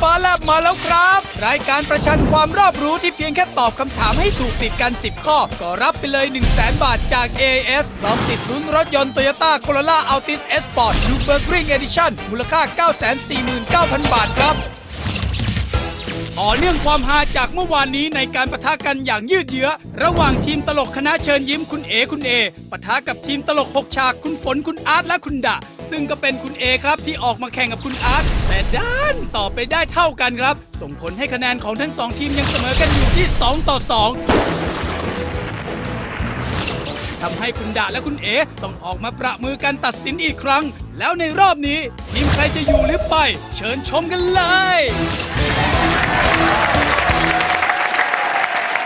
ฟ้าแลบมาแล้วครับ รายการประชันความรอบรู้ที่เพียงแค่ตอบคำถามให้ถูกติดกัน 10 ข้อ ก็รับไปเลย 1 0 0 0 0แบาทจาก AAS พร้อมสิทธิ์ลุ้นรถยนต์ Toyota Corolla Altis S Sport New Burgering Edition มูลค่า 949,000 บาทครับ ต่อเนื่องความฮาจากเมื่อวานนี้ในการปะทะกันอย่างยืดเยื้อ ระหว่างทีมตลกคณะเชิญยิ้มคุณเอคุณเอปะทะกับทีมตลกหกฉากคุณฝนคุณอาร์ตและคุณดะ ซึ่งก็เป็นคุณเอครับที่ออกมาแข่งกับคุณอาร์ตแต่ด้านตอบไปได้เท่ากันครับ ส่งผลให้คะแนนของทั้งสองทีมยังเสมอกันอยู่ที่ 2 ต่อ 2ทำให้คุณดะและคุณเอต้องออกมาประมือกันตัดสินอีกครั้ง แล้วในรอบนี้ทีมใครจะอยู่หรือไป เชิญชมกันเลย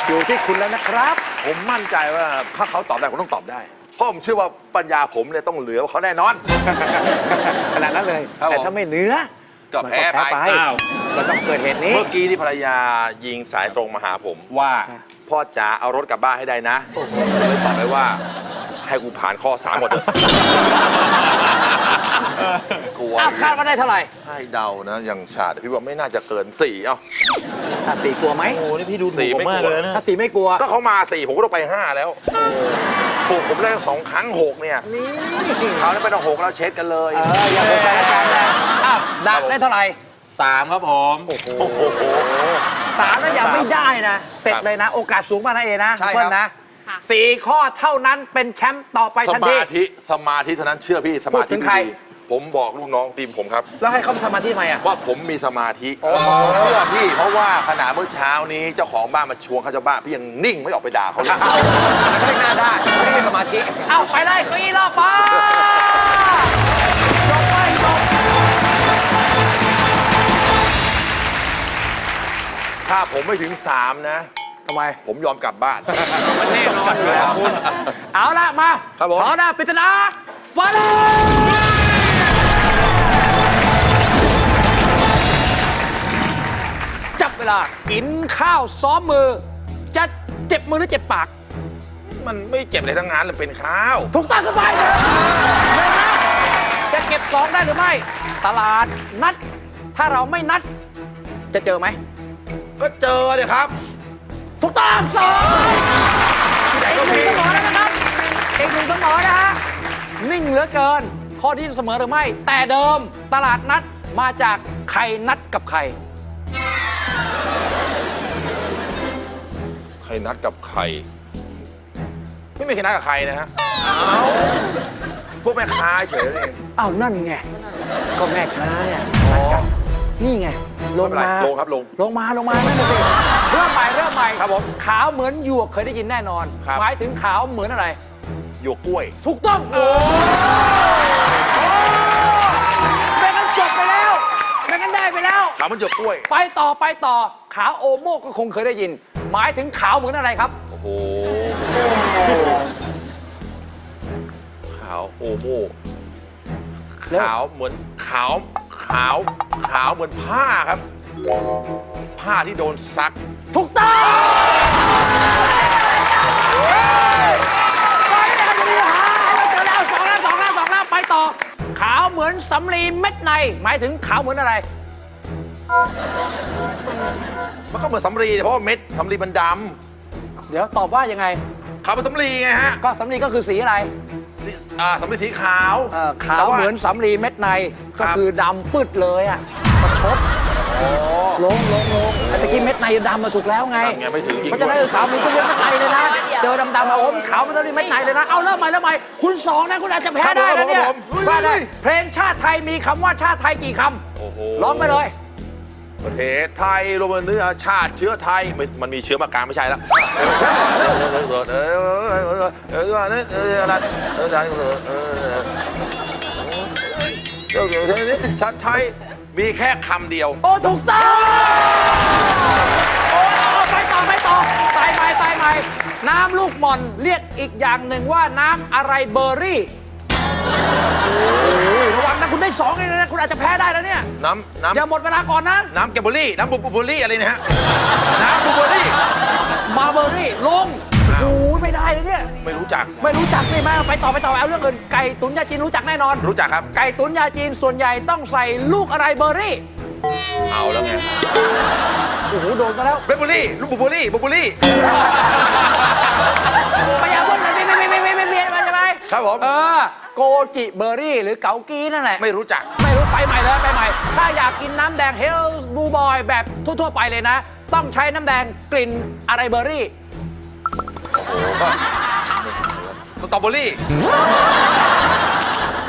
อยู่ที่คุณแล้วนะครับ ผมมั่นใจว่าถ้าเขาตอบได้ผมต้องตอบได้ เพราะผมเชื่อว่าปัญญาผมเนี่ยต้องเหลือกว่าเขาแน่นอน ขนาดนั้นเลย ครับผม แต่ถ้าไม่เหนือก็มันแพ้ไปอ้าวก็ต้องเกิดเหตุนี้ เมื่อกี้ที่ภรรยายิงสายตรงมาหาผม ว่าพ่อจ๋าเอารถกลับบ้านให้ได้นะผมเลยตอบไปว่า ให้กูผ่านข้อสามหมดเลย กลัวอ้าวคาดว่าได้เท่าไหร่ให้เดานะ อย่างชาติพี่ว่าไม่น่าจะเกินสี่เอ้า ถ้าสี่กลัวไหมโอ้นี่พี่ดูสี่ถูกไม่ มากกลัวเลยนะ ถ้าสี่ไม่กลัว ก็เขามาสี่ผมก็ต้องไปห้าแล้วถูกผมได้สองครั้งหกเนี่ยนี่เขาวนี้ไปต้องหกแล้วเช็ดกันเลยเอออย่าไปแล้วกันนะอ้าวดักได้เท่าไหร่สามครับผม โอ้โห สามแล้วยังไม่ได้นะ เสร็จเลยนะ โอกาสสูงมากนะเอนะใช่ครับ เพื่อนนะสี่ข้อเท่านั้นเป็นแชมป์ต่อไปสทันที มาธิสมาธิเท่านั้นเชื่อพี่สมาธิพูดถึงใคร ดีๆ ผมบอกลูกน้องทีมผมครับ แล้วให้เขาสมาธิไหมอะ ว่าผมมีสมาธิเชื่อพี่ เพราะว่าขณะเมื่อเช้านี้เจ้าของบ้านมาชวนเขาเจ้าบ้านพี่ยังนิ่งไม่ออกไปด่าเขาเลยไม่น่าได้ไม่มีสมาธิ เอาไปเลยเก้าอี้รอบฟ้าจบไปจบถ้าผมไม่ถึงสามนะ ทำไม ผมยอมกลับบ้าน มันแน่นอนอยู่แล้วคุณ เอาละมาครับผมขอหน้าปริศนาฟ้าแลบ เวลากินข้าวซ้อมมือ จะเจ็บมือหรือเจ็บปาก มันไม่เจ็บอะไรทั้งนั้นเลยเป็นข้าว ถูกต้องกันไปเลยหนึ่งนะจะเก็บสองได้หรือไม่ ตลาดนัด ถ้าเราไม่นัด จะเจอไหม ก็เจอเลยครับถูกต้องสองอีกหนึ่งเสมอแล้วนะครับอีกหนึ่งเสมอนะฮะนิ่งเหลือเกิน ข้อที่เสมอหรือไม่ แต่เดิมตลาดนัดมาจากใครนัดกับใคร ครนัดกับใคร ไม่มีใครนัดกับใครนะฮะพวกแม่ค้าเฉยๆเองอ้าวนั่นไง ก็แม่ค้าเนี่ยนัดกันนี่ไง ลงไม่เป็นไรมาลงครับลงลงมาลงมานั่นน่ะสิเริ่มใหม่เริ่มใหม่ครับผมขาวเหมือนหยวกเคยได้ยินแน่นอน ครับ หมายถึงขาวเหมือนอะไร หยวกกล้วย ถูกต้อง โอ้ ขาวมันหยวกกล้วย ไปต่อไปต่อขาวโอโมก็คงเคยได้ยิน หมายถึงขาวเหมือนอะไรครับ โอ้โห ขาวโอโมเร็วขาวเหมือนขาวขาวขาวเหมือนผ้าครับ ผ้าที่โดนซัก ถูกต้องไปแล้วคุณหาเจอแล้วสองแล้วสองแล้วสองแล้วไปต่อ ขาวเหมือนสำลีเม็ดใน หมายถึงขาวเหมือนอะไร มันก็เหมือนสำลีเพราะว่าเม็ดสำลีมันดเดี๋ยวตอบว่ายังไงำขาวเป็นสำลีไงฮะก็สำลีก็คือสีอะไรสีอ่าสำลีสีขาวเอ่อขาวแต่ เหมือนสำลีเม็ดในครัก็บ คือดำปืดเลยอะประชดอ๋อลงลงลงไอ้ตะกี้เม็ดในดำมาถูกแล้วไงนั่นไงไม่ถึงอีกมันจะได้ขาวเหมือนสำลีเม็ดในเลยนะเจอดำๆมาโอ้มขาวเหมันสำลีเม็ดในเลยนะเอาเริ่มใหม่เริ่มใหม่คุณสองนะคุณอาจจะแพ้ได้นะเนี่ยว่าได้เพลงชาติไทยมีคำว่าชาติไทยกี่คโอ้โหำร้องไปเลย ประเทศไทยรวมเนื้อชาติเชื้อไทยมันมันมีเชื้อมากลางไม่ใช่แล้วชาติไทยมีแค่คำเดียว โอ้ ถูกต้องโอ้เอาไปต่อไปต่อตายไปตายไปน้ำลูกหม่อนเรียกอีกอย่างหนึ่งว่าน้ำอะไรเบอร์รี่ โอ้ยระวังนะคุณได้สองเลยนะ คุณอาจจะแพ้ได้แล้วเนี่ย น้ำน้ำอย่าหมดเวลาก่อนนะ น้ำแกมเบอรี่ น้ำบูบูรี่อะไรนะฮะ น้ำบูบูรี่ มาเบอร์รี่ ลงอ้าว โอ้ยไม่ได้เลยเนี่ย ไม่รู้จัก ไม่รู้จักนี่ไหมไปต่อไปต่อเอาเรื่องอื่นไก่ตุ๋นยาจีนรู้จักแน่นอน รู้จักครับ ไก่ตุ๋นยาจีนส่วนใหญ่ต้องใส่ลูกอะไรเบอร์รี่ เอาแล้วไงโอ้โหโดนมาแล้วเบเบอรี่ ลูกบูเบอรี่บูเบอรี่ พยายามพูดมันไม่ไม่ไม่ ครับผม เออ โกจิเบอร์รี่หรือเกากีนั่นแหละ ไม่รู้จัก ไม่รู้ไปใหม่เลยไปใหม่ ถ้าอยากกินน้ำแดงเฮลส์บูบอยแบบทั่ว ๆ ไปเลยนะ ต้องใช้น้ำแดงกลิ่นอะไรเบอร์รี่ สตรอเบอรี่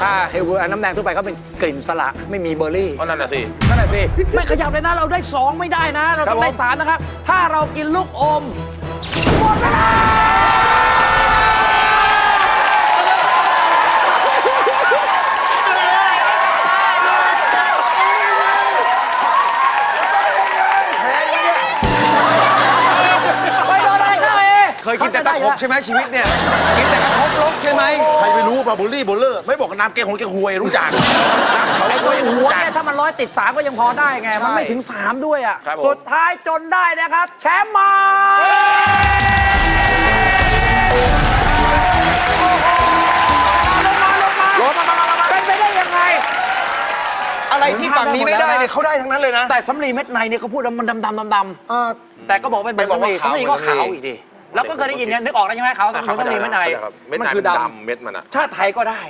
ถ้าเฮลบูน้ำแดงทั่วไปก็เป็นกลิ่นสละไม่มีเบอร์รี่ เพราะนั่นน่ะสิ นั่นแหละสิ ไม่ขยับเลยนะ เราได้ 2 ไม่ได้นะ เราต้องได้ครับผม3นะครับ ถ้าเรากินลูกอมหมดเวลา ยกินแต่ตะครบใช่ไหมชีวิตเนี่ย กินแต่กระทบลกใช่ไหมใครไม่รู้มาบูลลี่บูลเลอร์ ไม่บอกน้ำเก๊กของเก๊กฮวยรู้จักน้ำเขาไอ้ฮตัววยหัรู้วจักเนี่ยถ้ามันร้อยติดสามก็ยังพอได้ไง มันไม่ถึง3ด้วยอะครับผมสุดท้ายจนได้นะครับ แชมป์มารถมามามามาเป็นไปได้ยังไงอะไรที่ฝั่งนี้ไม่ได้เนี่ยเขาได้ทั้งนั้นเลยนะ แต่สำลีเม็ดในเนี่ยเขาพูดว่ามันดำดำดำดำเออแต่ก็บอกเป็นไปบอกสำลีว่าขาวสำลีก็เหมือนขาวสำลีอีกดิ แล้วก็เคยได้ยินเนี่ยนึกออกแล้วใช่ไหมขาวสำลีสำลีเม็ดในเม็ดมันในคือดดำเม็ดมันอะำชาติไทยก็ได้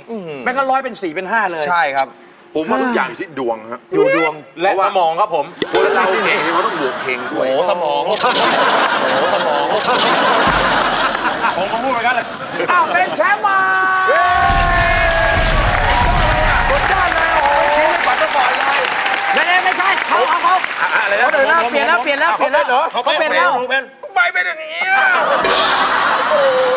แม่งก็ร้อยเป็นสี่เป็นห้าเลย ใช่ครับ ผมว่าทุกอย่างอยู่ที่ดวงฮะอยู่ดวงและสมองครับผมคนเราเก่งเขาต้องบวกเพลงด้วยโอ้สมองโอ้สมองผมก็พูดไปกันเลยอ้าวเป็นแชมป์มาสุดยอดเลยโอ้ยทีมปัตตบ่อยเลยไม่ได้ไม่ใช่เขาเขาเขาอะไรเขาเดินแล้วเปลี่ยนแล้วเปลี่ยนแล้วเปลี่ยนแล้วเขาเขาเป็นแล้วเป็น ไปเป็นอย่างนี้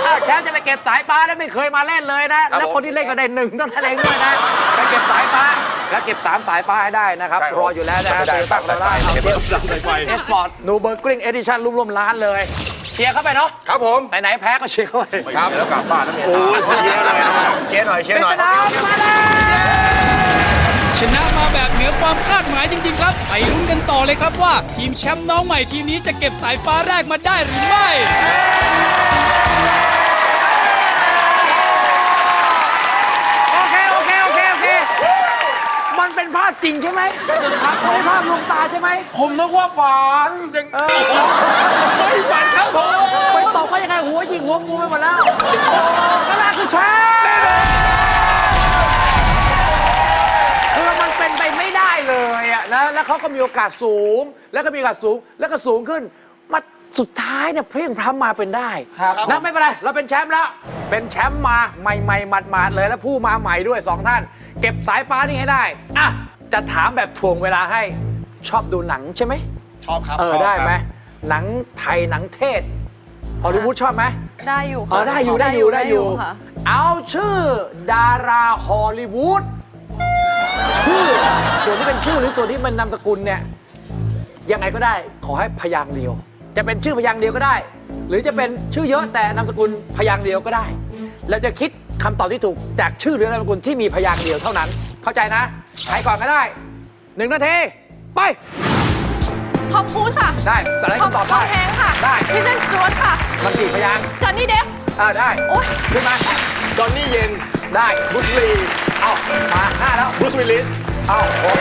อ้าวแชมป์จะไปเก็บสายฟ้าแล้วไม่เคยมาเล่นเลยนะแล้วคนที่เล่นก็ได้หนึ่งต้องทะเลงด้วยนะไปเก็บสายฟ้าแล้วเก็บสามสายฟ้าให้ได้นะครับรออยู่แล้วนะฮะโตโยต้าโคโรล่าเอาเทียบเอสปอร์ตนูเบอร์กริงเอดิชั่นรวมๆล้านเลยเชียร์เข้าไปเนาะครับผม ไหนๆแพ้ก็เชียร์เข้าไปครับแล้วกลับบ้านแล้วเมียตายเชียร์หน่อยเชียร์หน่อย เป็นสนามมาเลย ชนะมาแบบเหนือความคาดหมายจริง ๆ ครับ ไปลุ้นกันต่อเลยครับว่า ทีมแชมป์น้องใหม่ทีมนี้จะเก็บสายฟ้าแรกมาได้หรือไม่ โอเค โอเค โอเค โอเค มันเป็นภาพจริงใช่ไหมครับไม่ใช่ภาพลวงตาใช่ไหมผมนึกว่าฝันยังเออไม่ฝันครับผมไปตอบเขายังไงหัวยิงหัวงูไปหมดแล้วโอ้กระลาคือแชมป์ เลยอะนะแล้วเขาก็มีโอกาสสูง แล้วก็มีโอกาสสูงแล้วก็สูงขึ้น มาสุดท้ายเนี่ยเพลียงพร้ำมาเป็นได้นะไม่เป็นไรเราเป็นแชมป์แล้ว เป็นแชมป์มาใหม่ๆหมาดๆเลยแล้วผู้มาใหม่ด้วยสองท่าน เก็บสายฟ้านี่ให้ได้อะจะถามแบบถ่วงเวลาให้ชอบดูหนังใช่ไหมชอบครับเออได้ไหมหนังไทยหนังเทศฮอลลีวูดชอบไหมได้อยู่เออได้อยู่ได้อยู่ได้อยู่ค่ะเอาชื่อดาราฮอลลีวูด ชื่อส่วนที่เป็นชื่อหรือส่วนที่เป็นนามสกุลเนี่ยยังไงก็ได้ขอให้พยางค์เดียว จะเป็นชื่อพยางค์เดียวก็ได้ หรือจะเป็นชื่อเยอะแต่นามสกุลพยางค์เดียวก็ได้ เราจะคิดคำตอบที่ถูกจากชื่อหรือนามสกุลที่มีพยางค์เดียวเท่านั้น เข้าใจนะใครก่อนก็ได้หนึ่งนาทีไปทอมครูซค่ะได้แต่ได้ทอมคำตอบทอได้ มแฮงค์ค่ะได้พิเซนสจวตค่ะมันกี่พยางค์จอห์นนี่เดฟอ่าได้โอ๊ยขึ้นมาจอนนี่เย็นได้บุสลี เอามาห้าแล้วบรูซวิลลิสเอาหก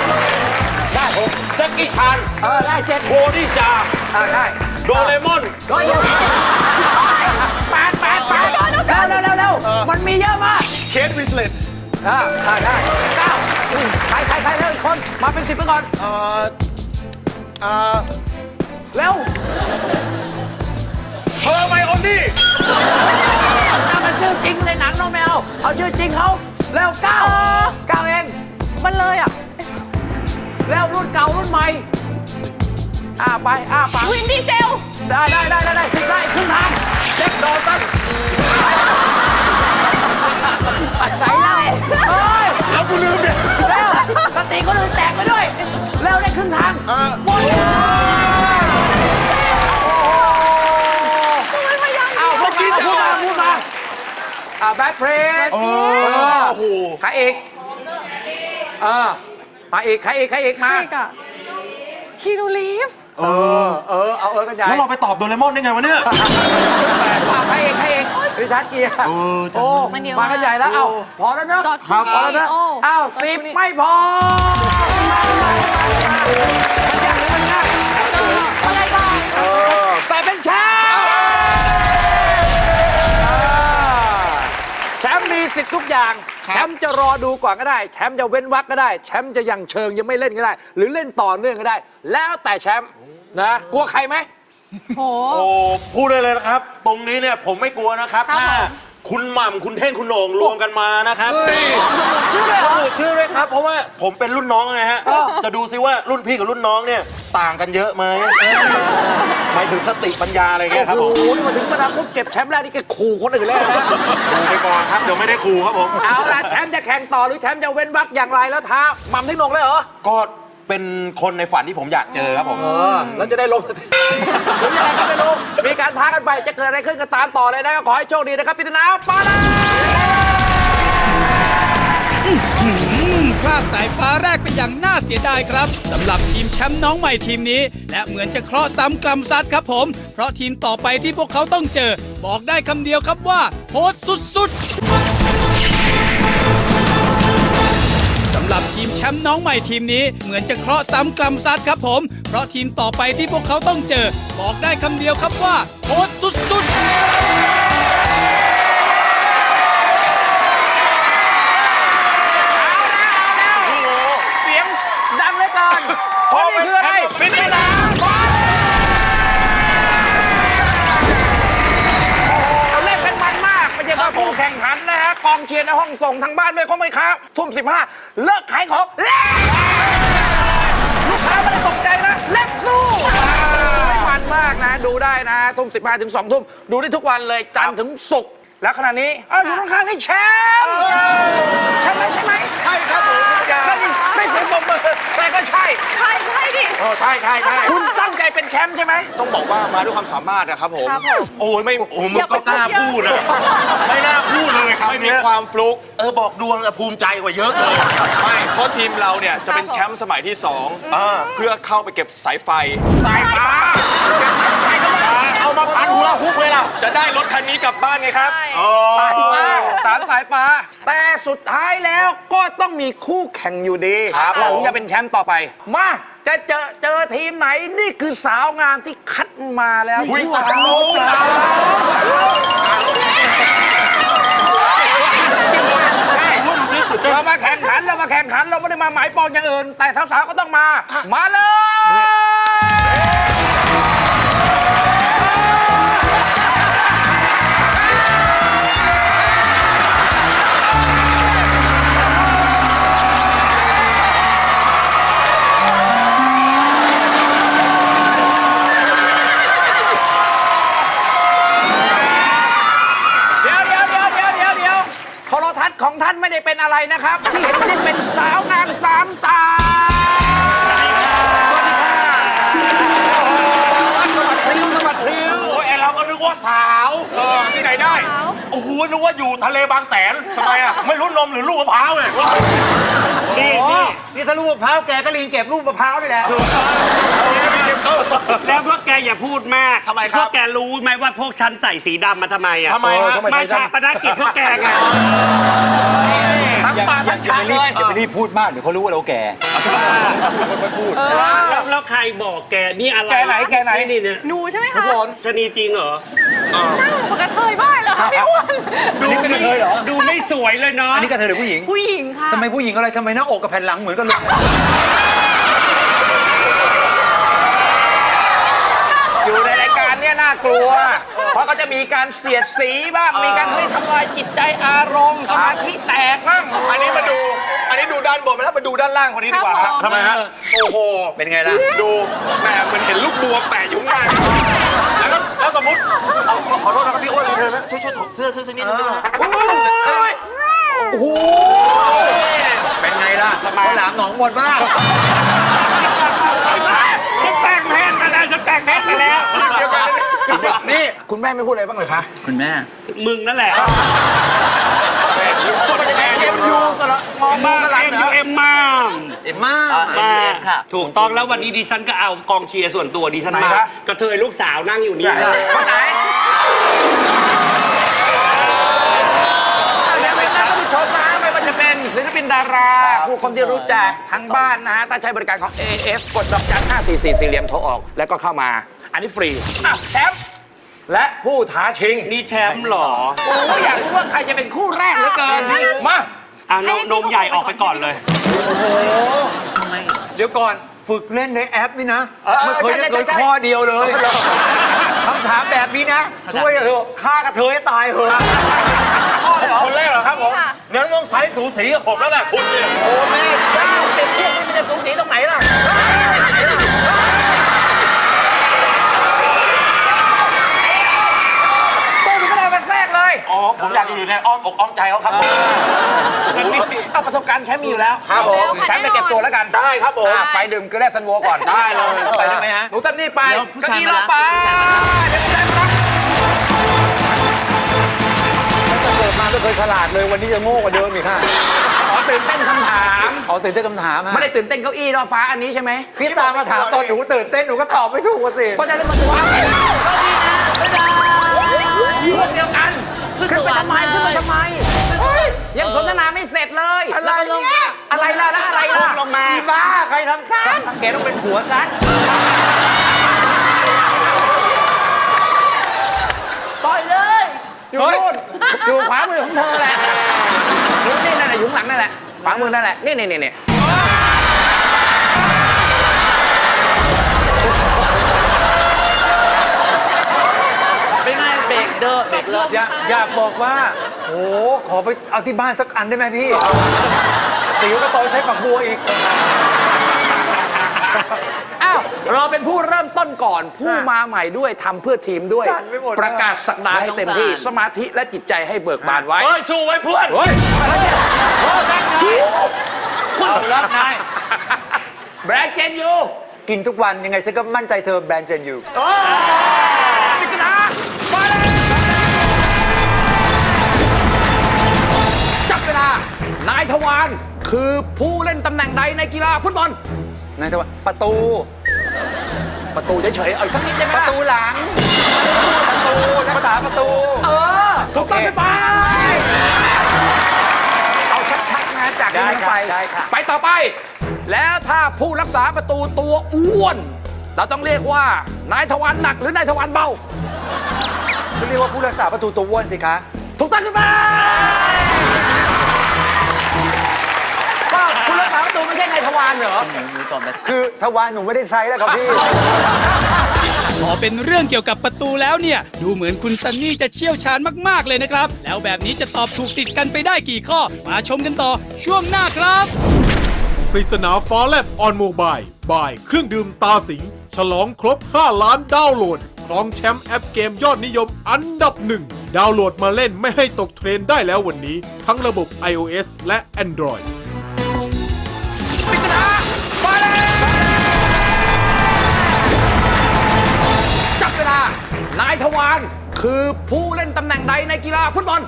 ได้หกแจ็คกี้ชานเออได้เจ็ดโบดี้จาอ่าได้โดเรมอนร้อยหกแปดแปดแปดเร็วเร็วเร็วเร็วมันมีเยอะมากเคทวิสเลตอ่าอ่าได้เก้าอุ้ยใครใครใครเร็วอีกคนมาเป็นสิบไปก่อนเอ่อเอ่อเร็วเธอไมโอนี่นั่นมันชื่อจริงในหนังน้องแมวเอาชื่อจริงเขา เร็วเก้าเก้าเองมันเลยอะเร็วรุ่นเก่ารุ่นใหม่อ่าไปอ่าปากวินดีเซลได้ได้ได้ได้ได้สิบได้ครึ่งทางเจ็คโดนตั้งใส่แล้วเฮ้ยเอากูลืมเนี่ยเร็วสติก็ลืมแตกไปด้วยเร็วได้ครึ่งทางหมดเวลา่าแบทเพลสโอ้โหใครอีกเออมาอีกใครอีกใครอีกมา นี่ก็คีนูรีฟเออ เออ เอาเออกันใหญ่แล้วเราไปตอบโดเรมอนได้ไงวะเนี่ยใครเอกใครเองริชาร์ดเกียร์โอ้มากันใหญ่แล้วเอาพอแล้วเนอะครับพอแล้วนะอ้าวสิบไม่พออแต่เป็นแช ทธิ์ทุกอย่าง แชมป์จะรอดูก่อนก็ได้ แชมป์จะเว้นวักก็ได้ แชมป์จะยังเชิงยังไม่เล่นก็ได้ หรือเล่นต่อเนื่องก็ได้ แล้วแต่แชมป์นะกลัวใครไหมโหโอ้พูดได้เลยนะครับ ตรงนี้เนี่ยผมไม่กลัวนะครับครับถ้าผม คุณหม่ำคุณเท่งคุณโหน่งรวมกันมานะครับชื่อเลยเหรอ พูดชื่อเลยครับ เพราะว่าผมเป็นรุ่นน้องไงฮะเออจะดูซิว่ารุ่นพี่กับรุ่นน้องเนี่ยต่างกันเยอะไหมหมายถึงสติปัญญาอะไรเงี้ยครับผโอ้มโหนี่มาถึงมาดามปุ๊บเก็บแชมป์แรกนี่แกขู่คนอื่นแล้วนะ ดูไปก่อนครับเดี๋ยวไม่ได้ครูครับผม เอาล่ะแชมป์จะแข่งต่อหรือแชมป์จะเว้นวักอย่างไรแล้วท้าหม่ำเท่งโหนงเลยเหรอ ก็ เป็นคนในฝันที่ผมอยากเจอครับผม เออแล้วจะได้ลงหรือยังไงก็ไม่รู้มีการท้ากันไปจะเกิดอะไรขึ้นก็ตามต่อเลยนะขอให้โชคดีนะครับพิธนาปาลาพลาดสายฟ้าแรกไปอย่างน่าเสียดายครับสำหรับทีมแชมป์น้องใหม่ทีมนี้ และเหมือนจะเคราะห์ซ้ำกลัมซัดครับผม เพราะทีมต่อไปที่พวกเขาต้องเจอ บอกได้คำเดียวครับว่าโหดสุดๆสำหรับทีม แชมป์น้องใหม่ทีมนี้เหมือนจะเคราะห์ซ้ำกลัมซัดครับผม เพราะทีมต่อไปที่พวกเขาต้องเจอ บอกได้คำเดียวครับว่าโคตรสุดๆ องเชียร์ในห้องส่งทางบ้านด้วยเขาไหมครับ ทุ่มสิบห้าเลิกขายของแล้วลูกค้าไม่ได้ตกใจนะเล็บสู้ไม่มันมากนะ ดูได้นะ ทุ่มสิบห้าถึงสองทุ่ม ดูได้ทุกวันเลย จันทร์ถึงศุกร์ แล้วขณะนี้อ้าวอยู่ข้างๆนี่แชมป์ใช่ไหมใช่ไหมใช่ครับผมนั่นนี่ไม่เสียงปรบมือแต่ก็ใช่ ใช่ใช่ดิเออใช่ใช่ใช่คุณตั้งใจเป็นแชมป์ใช่ไหม ต้องบอกว่ามาด้วยความสามารถนะครับผม ครับผมโอ้ยไม่โอ้มึงก็กล้าพูดอะไม่น่าพูดเลยครับไม่มีเนี้ยความฟลุก เออบอกดวงอะภูมิใจกว่าเยอะเลย ไม่เพราะทีมเราเนี่ยจะเป็นแชมป์สมัยที่อ่า2เพื่อเข้าไปเก็บสายไฟ สายฟ้า เอามาพันหัวฮุกเลยล่ะจะได้รถคันนี้กลับบ้านไงครับใช่อ๋อสายฟ้าสามสายฟ้า แต่สุดท้ายแล้วก็ต้องมีคู่แข่งอยู่ดีครับเราผมจะเป็นแชมป์ต่อไป มาจะเจอเจอทีมไหนนี่คือสาวงามที่คัดมาแล้วอุ๊ยสาวสาวเรามาแข่งขันเรามาแข่งขันเราไม่ได้มาหมายปองอย่างอื่น แต่สาวๆก็ต้องมา มาเลย ของท่านไม่ได้เป็นอะไรนะครับ ที่เห็นนี่เป็นสาวงามสามสาวสวัสดีค่ะสวัสดีสวัสดีโอ้ยไอ้เราก็นึกว่าสาวเออที่ไหนได้ โอ้โห นึกว่าอยู่ทะเลบางแสนทำไมอะไม่รู้นมหรือลูกมะพร้าวเลยนี่นี่นี่ถ้าลูกมะพร้าวแกก็ลีนเก็บลูกมะพร้าวนี่แหละ แล้วพวกแกอย่าพูดมากทำไมครับ พวกแกรู้ไหมว่าพวกฉันใส่สีดำมาทำไมอะทำไมฮะมาชาปนกิจพวกแกไงทั้งป่าทั้งชาเลยอย่าไปรีบพูดมาก เดี๋ยวเขารู้ว่าเราแก่แล้วแล้วใครบอกแกนี่อะไรแกไหนแกไหน นี่เนี่ยหนูใช่ไหมคะชะนีจริงเหรอ หน้าเหมือนกระเทยบ้านเหรอคะพี่อ้วนอันนี้เป็นกระเทยเหรอ ดูไม่สวยเลยเนาะอันนี้กระเทยหรือผู้หญิง ผู้หญิงค่ะทำไมผู้หญิงอะไรทำไมหน้าอกกับแผ่นหลังเหมือนกันเลยอยู่ในรายการ เนี่ยน่ากลัว เพราะก็จะมีการเสียดสีบ้าง มีการให้ทำลายจิตใจอารมณ์สมาธิแตกบ้าง อันนี้มาดู อันนี้ดูด้านบนมาแล้วมาดูด้านล่างคนนี้ดีกว่าครับทำไมฮะ โอ้โห เป็นไงล่ะ ดู แหมเหมือนเห็นลูกบัวแปะอยู่ข้างหน้าแล้วแล้วสมมติเอาขอขอโทษนะครับพี่อ้วนเลยเธอนะ ช่วยช่วยถกเสื้อเธอสักนิดนึงได้ไหมฮะเป็นไงล่ะข้าวหลามหนองมนต์บ้างฉันแต่งเพศ แล้วฉันแต่งเพศมาแล้ว เดียวกันนะนี่ คุณแม่ไม่พูดอะไรบ้างเลยคะคุณแม่ มึงนั่นแหละสุดแเอ็มยูสละมองมาสลับเอ็มเหรยูอเอ็มมาเอ็มม่ามาถูกต้องแล้ววันนี้ดิฉันก็เอากองเชียร์ส่วนตัวดิฉันมา กระเทยลูกสาวนั่งอยู่นี่เลยคนไหนเอาเดี๋ยวไปท่านผู้ชมนะไม่ว่าจะเป็น ศิลปินดาราผู้คนที่รู้จักทั้งบ้านนะฮะถ้าใช้บริการของ AF กดดอกจัน544สี่เหลี่ยมโทรออก แล้วก็เข้ามา อันนี้ฟรีอะแชมป์และผู้ท้าชิงนี่แชมป์เหรอโอ้ยอยากรู้ว่าใครจะเป็นคู่แรกเหลือเกินมาอะนมนมใหญ่ออกไปก่อนเลยเดี๋ยวก่อนฝึกเล่นในแอปนี่นะเออเออไม่เคยใช่ได้ใช่เลยใช่ข้อเดียวเลยคำถามแบบนี้นะช่วยเถอะฆ่ากระเทยให้ตายเถอะ คนแรกเหรอครับผมงั้นต้องใส่สูสีกับผมแล้วแหละคุณเนี่ยโอ้แม่เจ้าเปรียบเที่ยบนี่มันจะสูสีตรงไหนล่ะตู้ถึงไม่ได้มาแทรกเลยอ๋อผมอยากอยู่ในอ้อมอกอ้อมใจเขาครับผม เอาประสบการณ์แชมป์มีอยู่แล้วครับผม แชมป์ไปเก็บตัวแล้วกันได้ครับผม อะไปดื่มเกลือแร่ซันโวก่อนได้เลยไปได้ไหมฮะ หนูซันนี่ไปเดี๋ยวผู้ก็ชายกีมาเรารับไปเดี๋ยวผู้ชายมารับ กิดมาไม่เคยฉลาดเลยวันนี้จะโง่กว่าเดิมอีกฮะขอตื่นเต้นคำถามขอตื่นเต้นคำถามฮะไม่ได้ตื่นเต้นเก้าอี้รอฟ้าอันนี้ใช่ไหมพี่ตามมาถามตอนหนูตื่นเต้นหนูก็ตอบไม่ถูกอะสิก็จะได้มาดูว่าเรื่องเดียวกันขึ้นไปทำไมขึ้นไปทำไมเฮ้ยยังสนทนาไม่เสร็จเลยอะไรเนี่ยอะไรล่ะแล้วอะไรล่ะลงมาอีบ้าใครทำซันแกต้องเป็นผัวซันปล่อยเลยอยู่นู่น อยู่ขวามือของเธอแหละอยู่นี่นั่นแหละอยู่ข้างหลังนั่นแหละขวามือนั่นแหละนี่นี่นี่นี่เป็นไงเบรกเดอร์เบรกเลิศอยากอยากบอกว่าโอ้ขอไปเอาที่บ้านสักอันได้ไหมพี่สิวก็โตใช้ฝักบัวอีกอ้าวเราเป็นผู้เริ่มต้นก่อน ผู้มาใหม่ด้วยทำเพื่อทีมด้วย สั่นไปหมด ประกาศสักดาให้เต็มที่ สมาธิและจิตใจให้เบิกบานไว้ เฮ้ย สู้ไว้เพื่อน เฮ้ยอะไรเนี่ยโอ้นั่นไงคุณรับนายแบรนด์เจนยูกินทุกวันยังไงฉันก็มั่นใจเธอแบรนด์เจนอยู่ โอ้พิจารณามาเลยจับเวลานายทวารคือผู้เล่นตำแหน่งใดในกีฬาฟุตบอล นายทว่าประตู ประตูเฉยๆเอาอีกสักนิดได้ไหมประล่ะตูหลัง ประตูรักษาประตู เออถูกต้องไปไปเอาชัดๆนะจากนี้ไปได้ค่ะไปต่อไป แล้วถ้าผู้รักษาประตูตัวอ้วน เราต้องเรียกว่านายทวารหนักหรือนายทวารเบา เขาเรียกว่าผู้รักษาประตูตัวอ้วนสิคะ ถูกต้องขึ้นมา รักษาประตูไม่ใช่นายทวารเหรอ คือทวารหนูไม่ได้ใช้แล้วครับพี่ พอเป็นเรื่องเกี่ยวกับประตูแล้วเนี่ย ดูเหมือนคุณซันนี่จะเชี่ยวชาญมาก ๆ เลยนะครับ แล้วแบบนี้จะตอบถูกติดกันไปได้กี่ข้อ มาชมกันต่อช่วงหน้าครับ ปริศนาฟ้าแลบออนโมบายบายเครื่องดื่มตาสิง ฉลองครบ 5 ล้านดาวน์โหลด ครองแชมป์แอปเกมยอดนิยมอันดับหนึ่ง ดาวน์โหลดมาเล่นไม่ให้ตกเทรนด์ได้แล้ววันนี้ ทั้งระบบ iOS และ Android ปริศนามาเลยจับเวลา นายทวารคือผู้เล่นตำแหน่งใดในกีฬาฟุตบอล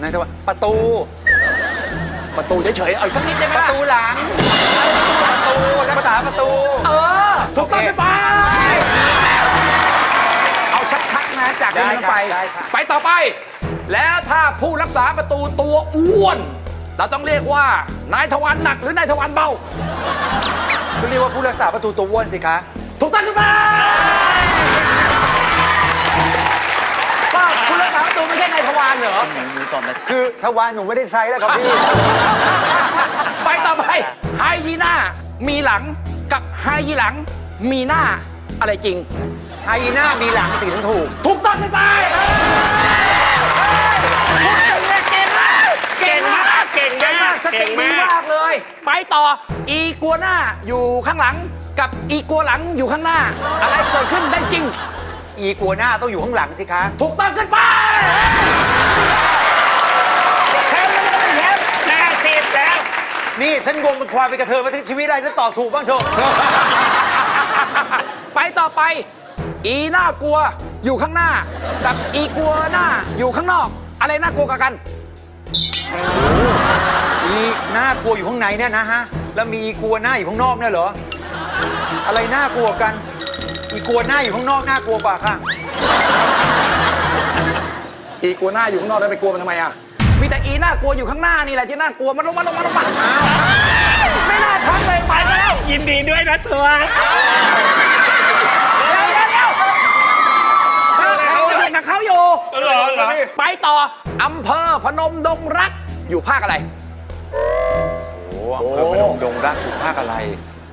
นายทวารประตู ประตูเฉยๆ เอาอีกสักนิดได้ไหมประล่ะตูหลัง ประตูรักษาประตู เออ ถูกต้องไปไปเอาชัดๆนะจากนี้ไปได้ค่ะไปต่อไป แล้วถ้าผู้รักษาประตูตัวอ้วน เราต้องเรียกว่านายทวารหนักหรือนายทวารเบาเขาเรียกว่าผู้รักษาประตูตัวอ้วนสิคะถูกต้องขึ้นมาก็คุณรักษาประตูไม่ใช่นายทวารเหรอ คือทวารหนูไม่ได้ใช้แล้วครับพี่ ไปต่อไปไฮยีน่ามีหลังกับไฮยีหลังมีหน้าอะไรจริง ไฮยีน่ามีหลังสีถึงถูก ถูกต้องขึ้นไปเก่ ก่งมากสติดีมากเลย ไปต่ออีกัวหน้าอยู่ข้างหลังกับอีกัวหลังอยู่ข้างหน้า อะไรเกิดขึ้นได้จริง อีกัวหน้าต้องอยู่ข้างหลังสิคะ ถูกต้องขึ้นไปแชมป์แล้วก็เป็นแชมป์แน่สิบแล้ว นี่ฉันงงเป็นความเป็นกระเทยมาทั้งชีวิตอะไรฉันตอบถูกบ้างเถอะ ไปต่อไป อีน่ากลัวอยู่ข้างหน้า กับอีกลัวหน้าอยู่ข้างนอก อะไรน่ากลัวกว่ากัน อีหน้ากลัวอยู่ข้างในเนี่ยนะฮะ แล้วมีอีกัวหน้าอยู่ข้างนอกเนี่ยเหรอ อะไรน่ากลัวกัน อีกัวหน้าอยู่ข้างนอกน่ากลัวกว่าค่ะ อีกลัวหน้าอยู่ข้างนอกแล้วไปกลัวมันทำไมอะมีแต่อีน่ากลัวอยู่ข้างหน้านี่แหละที่น่ากลัวมันลงมาลงมาลงมาไม่น่าทักเลยไปแล้วยินดีด้วยนะตัวเดี๋ยวเดี๋ยวเดี๋ยวถ้าใครจะเป็นเหรอเหรอไปต่ออำเภอพนมดงรัก อยู่ภาคอะไรโอ้อำเภอพนมดงรักอยู่ภาคอะไร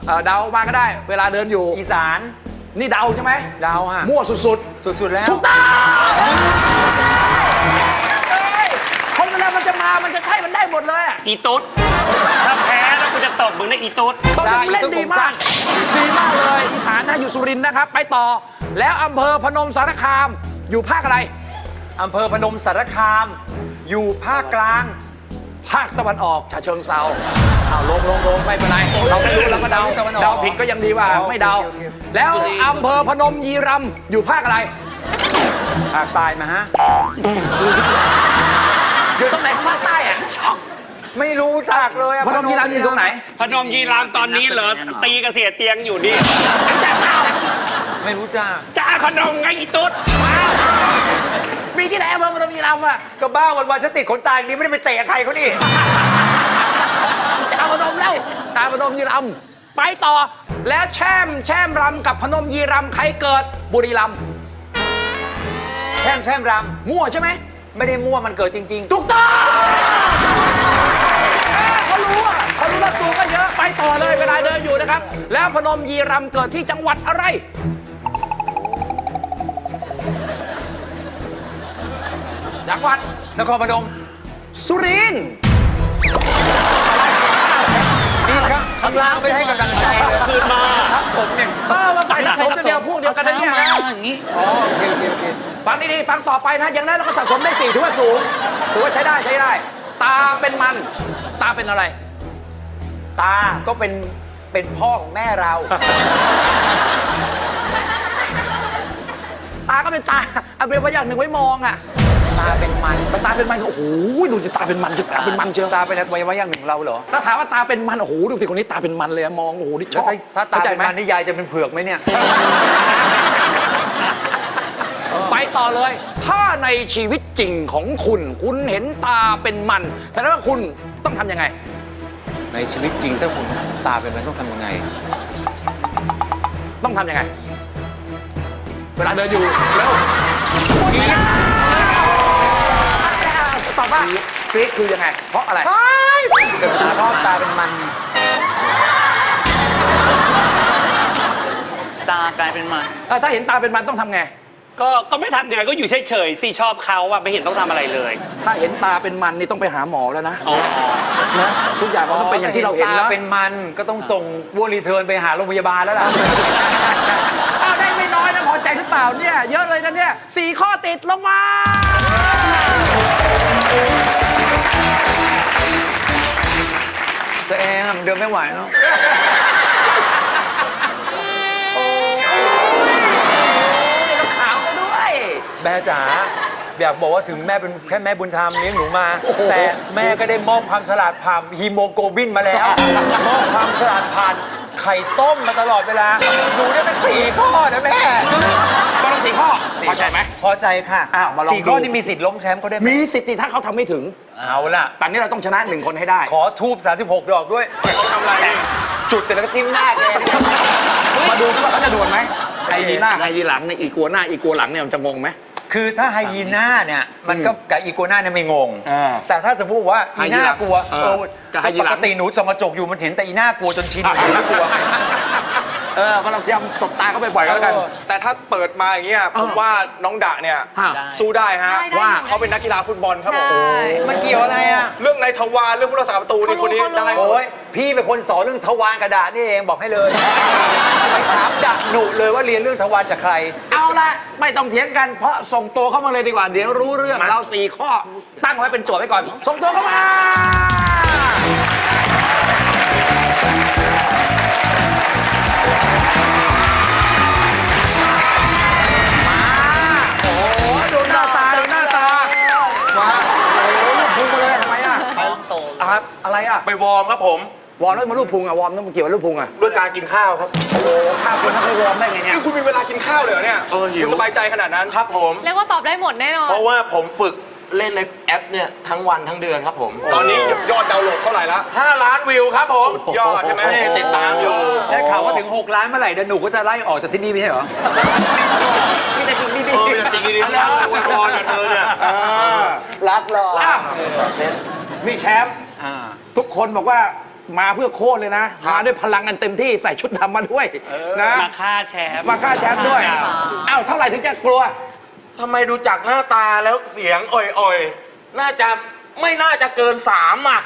เออเดามาก็ได้ เวลาเดินอยู่ อีสานนี่เดาใช่ไหมดาวฮะมั่วสุดสุดๆแล้วๆถูกต้องเอ้ยคนเวลามันจะมามันจะใช่มันได้หมดเลยอะอีตุ๊ดถ้าแพ้แล้วกูจะตบมึงนะอีตุ๊ด ต้องดูเล่นดีมากดีมากเลยอีสานนะอยู่สุรินทร์นะครับ ไปต่อแล้วอำเภอพนมสารคามอยู่ภาคอะไร อำเภอพนมสารคาม อยู่ภาคกลาง ภาคตะวันออกฉะเชิงเซาเอาลงลงลงไม่เป็นไร เราไม่รู้เราก็เดาตะวันออกเดาผิดก็ยังดีกว่าอ๋อไม่เดาโอเคโอเคแล้วอำเภอพนมยีรัมย์อยู่ภาคอะไร ภาคใต้มาฮะ อยู่ตรงไหนของภาคใต้อะช็อกไม่รู้จักเลยอะพนมยีรัมย์อยู่ตรงไหนพนมยีรามตอนนี้เหรอตีกระเสียเตียงอยู่นี่ไม่รู้จักจ้าพนมไงอีตุ๊ด มีที่ไหนอำเภอพนมยีรัมย์อะก็บ้าวันวันๆฉันติดขนตาอย่างนี้ไม่ได้ไปเตะใครเขานี่ จะเอาพนมแล้วตามพนมยีรัมย์ไปต่อ แล้วแช่มแช่มรำกับพนมยีรัมย์ใครเกิดบุรีรัมย์แช่มแช่มรมั่วใช่ไหมำไม่ได้มั่วมันเกิดจริง ถูกต้องเออเขารู้อะเขารู้ว่าตัวก็เยอะไปต่อเลยเวลาเดินอยู่นะครับ แล้วพนมยีรำเกิดที่จังหวัดอะไร จังหวัดๆนครพนม สุรินทร์นี่ครับข้างล่างไม่ให้กำลังใจเลยคืนมาครับผมเนี่ยเออมาฝ่ายทักผมเดียวพวกเดียวกันนะเนี่ยนะอย่างนี้อ๋อโอเคโอเคโอเคฟังดีๆฟังต่อไปนะอย่างนั้นเราก็สะสมได้สี่ถือว่าสูงถือว่าใช้ได้ใช้ได้ ตาเป็นมัน ตาเป็นอะไร ตาก็เป็นเป็นพ่อของแม่เรา ตาก็เป็นตาเอาเป็นว่าอย่างหนึ่งไว้มองอะ ตาเป็นมันตาเป็นมันโอ้โหดูสิตาเป็นมันสิตาเป็นมันเชียวตาเป็นอะไรไว้อย่างหนึ่งเราเหรอถ้าถามว่าตาเป็นมันโอ้โหดูสิคนนี้ตาเป็นมันเลยอะมองโอ้โหนี่ชแล้อวบถ้าถ้าตาเข้ใจเป็นไหมมันนี่ยายจะเป็นเผือกไหมเนี่ยไปต่อเลย ถ้าในชีวิตจริงของคุณ คุณเห็นตาเป็นมัน แต่ว่าคุณต้องทำยังไง ในชีวิตจริงถ้าคุณตาเป็นมันต้องทำยังไง ต้องทำยังไง เวลาเดินอยู่แล้ว ตอบว่าฟรีดคือยังไง เพราะอะไร ชอบตาเป็นมัน ตากลายเป็นมัน เออถ้าเห็นตาเป็นมันต้องทำไง ก็ก็ไม่ทำยังไงก็อยู่เฉยๆสิชอบเขาอะไม่เห็นต้องทำอะไรเลยถ้าเห็นตาเป็นมันนี่ต้องไปหาหมอแล้วนะอ๋อนะทุกอย่างมันต้องเป็นอย่างที่เราเห็นตาแล้ว เป็นมันก็ต้องส่งวัวรีเทิร์นไปหาโรงพยาบาลแล้วล่ะ อ้าวได้ไม่น้อยนะพอใจหรือเปล่าเนี่ยเยอะเลยนะเนี่ยสี่ข้อติดลงมา ตัวเองอะมันเดินไม่ไหวเนาะขาวกันด้วย แม่จ๋าอยากบอกว่าถึงแม่เป็นแค่แม่บุญธรรมเลี้ยงหนูมา แต่แม่ก็ได้มอบความฉลาดผ่านฮีโมโกลบินมาแล้ว มอบความฉลาดผ่าน ไข่ต้มมาตลอดเวลา หนูได้ตั้งสี่ข้อนะแม่ก็ต้องสี่ข้อพอใจไหม พอใจค่ะอ้าวมาลองสี่ข้อดูนี่มีสิทธิ์ล้มแชมป์ก็ได้ไหมมีสิทธิ์ถ้าเขาทำไม่ถึง เอาล่ะตอนนี้เราต้องชนะหนึ่งคนให้ได้ ขอทูบ36 ดอกด้วยทำอะไรจุดเสร็จแล้วก็จิ้มหน้าแกเนี่ยมาดูว่าเขาจะดวลไหมไฮยีหน้าไฮยีหลังเนี่ยอีกัวหน้าอีกัวหลังเนี่ยมันจะงงไหม คือถ้าไฮยีน่าเนี่ยมันก็กับอีกัวน่าเนี่ยไม่งง อ่าแต่ถ้าสมมติว่าอีน่ากลัวเออเออกับไฮยีหลังปกติหนูส่องกระจกอยู่มันเห็นแต่อีน่ากลัวจนชินอีน่ากลัว เออก็เราพยายามตบตาเขาไปบ่อยๆก็แล้วกัน แต่ถ้าเปิดมาอย่างเงี้ยผมว่าน้องดะเนี่ยฮะ สู้ได้ฮะได้ได้ ว่าเขาเป็นนักกีฬาฟุตบอลครับผมใช่มันเกี่ยวอะไรอะ เรื่องในทวารเรื่องผู้รักษาประตูนี่คนนี้ได้หมดโอ้ยพี่เป็นคนสอนเรื่องทวารกระดาษนี่เองบอกให้เลย ไปถามดะหนุเลยว่าเรียนเรื่องทวารจากใคร เอาละไม่ต้องเถียงกันเพราะส่งตัวเข้ามาเลยดีกว่า เดี๋ยวรู้เรื่องเราสี่ข้อตั้งไว้เป็นโจทย์ไว้ก่อน ส่งตัวเข้ามา อะไรอะไปวอร์มครับผม วอร์มแล้วมาลูกพุงอะวอร์มต้องเกี่ยวกับลูกพุงอะด้วยการกินข้าวครับโอ้โหข้าวคุณถ้าไม่วอร์มได้ไงเนี่ยนี่คุณมีเวลากินข้าวเลยเหรอเนี่ยเออหิวคุณสบายใจขนาดนั้นครับผม เรียกว่าตอบได้หมดแน่นอน เพราะว่าผมฝึกเล่นในแอปเนี่ยทั้งวันทั้งเดือนครับผม ตอนนี้ยอดดาวน์โหลดเท่าไหร่ละ5ล้านวิวครับผม ยอดใช่ไหมติดตามอยู่ได้ข่าวว่าถึง 6 ล้านเมื่อไหร่เดยวหนูก็จะไล่ออกจากที่นี่ไม่ใช่เหรอมีแต่แต่สิ่งดีเออแต่สิ่งดีๆแล้วอวยพรนะเธอเนี่ยๆเออรักหรออ้าวนี่แชมป์ ทุกคนบอกว่ามาเพื่อโค่นเลยนะ มาด้วยพลังกันเต็มที่ใส่ชุดดำมาด้วยนะมาฆ่าแชมป์มาฆ่าแชมป์ด้วยอ้าวเท่าไหร่ถึงจะกลัวทำไมดูจากหน้าตาแล้วเสียงอ่อยๆ น่าจะไม่น่าจะเกินสามอะ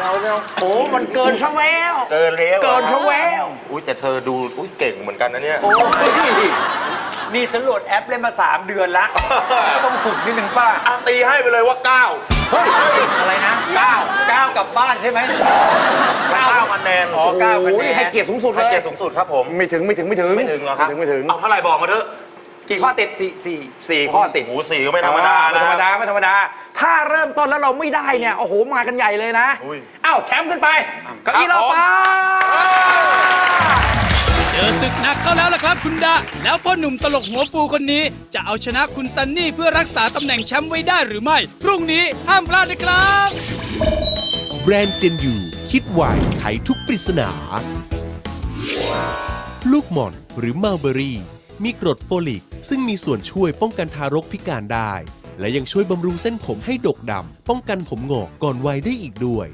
เราเราโอ้มันเกินชะแววเกินเร็วเกินชะแววอุ้ยแต่เธอดูอุ้ยเก่งเหมือนกันนะเนี่ยโอ้ย นี่ฉันโหลดแอปเล่นมา 3 เดือนละก็ต้องฝึกนิดนึงป้าอะตีให้ไปเลยว่าเก้าอะไรนะ9 9กลับบ้านใช่ไหมเก้าคะแนนอ๋อเก้าคะแนโอ้ยนให้เกียรติสูงสุดเลให้ยเกียรติสูงสุดครับผมไม่ถึงไม่ถึงไม่ถึงไม่ถึงเหรอครับไม่ถึงไม่ถึงเอาเท่าไหร่บอกมาเถอะกี่ข้อติดสี่สี่สี่ข้อติดโอ้โหสี่ก็ไม่ธรรมดาไม่นะธรรมดาไม่ธรรมดา ถ้าเริ่มต้นแล้วเราไม่ได้เนี่ยโอ้โหมากันใหญ่เลยนะอุ้ยอ้าวแชมป์ขึ้นไปเก้าอี้เราครับผมฟ้า เจอศึกหนักเข้าแล้วล่ะครับคุณดา แล้วพ่อหนุ่มตลกหัวฟูคนนี้ จะเอาชนะคุณซันนี่เพื่อรักษาตำแหน่งแชมป์ไว้ได้หรือไม่ พรุ่งนี้ห้ามพลาดนะครับ แบรนด์เจนยูคิดไวไขทุกปริศนา ลูกหม่อนหรือมัลเบอรี่ มีกรดโฟลิก ซึ่งมีส่วนช่วยป้องกันทารกพิการได้ และยังช่วยบำรุงเส้นผมให้ดกดำป้องกันผมงอกก่อนวัยได้อีกด้วย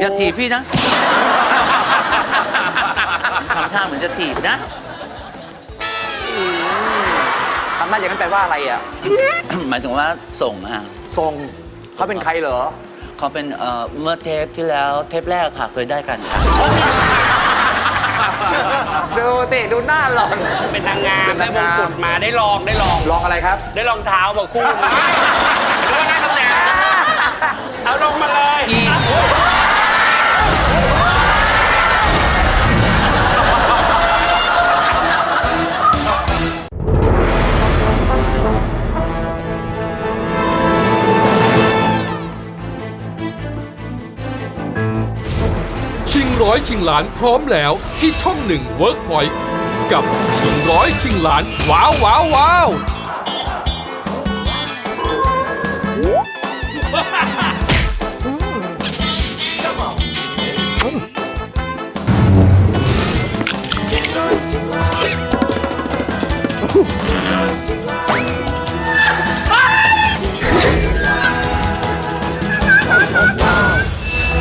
อย่าถีบพี่นะ ทำท่าเหมือนจะถีบนะ ทำหน้าอย่างนั้นแปลว่าอะไรอะ หมายถึงว่าส่งอะทรงเขาเป็นใครเหรอ เขาเป็นเอ่อเมื่อเทปที่แล้วเทปแรกค่ะเคยได้กันค่ะ ดูติดูหน้าหล่อน เป็นนางงามเป็นได้นางมงงาม กุฎมาได้ลองได้ลอง ลองอะไรครับ ได้รองเท้าบอกคู่มาแล้วก็ได้ตำแหน่งเอาลงมาเลยพี่ ร้อยชิงล้านพร้อมแล้วที่ช่องหนึ่งเวิร์กพอยต์กับชิงร้อยชิงล้าน ว้าวว้าวว้าว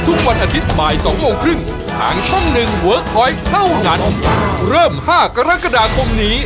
ทุกวันอาทิตย์บ่าย2โมงครึ่ง ทางช่องหนึ่งเวิร์กพอยต์เท่านั้น เริ่ม 5 กรกฎาคมนี้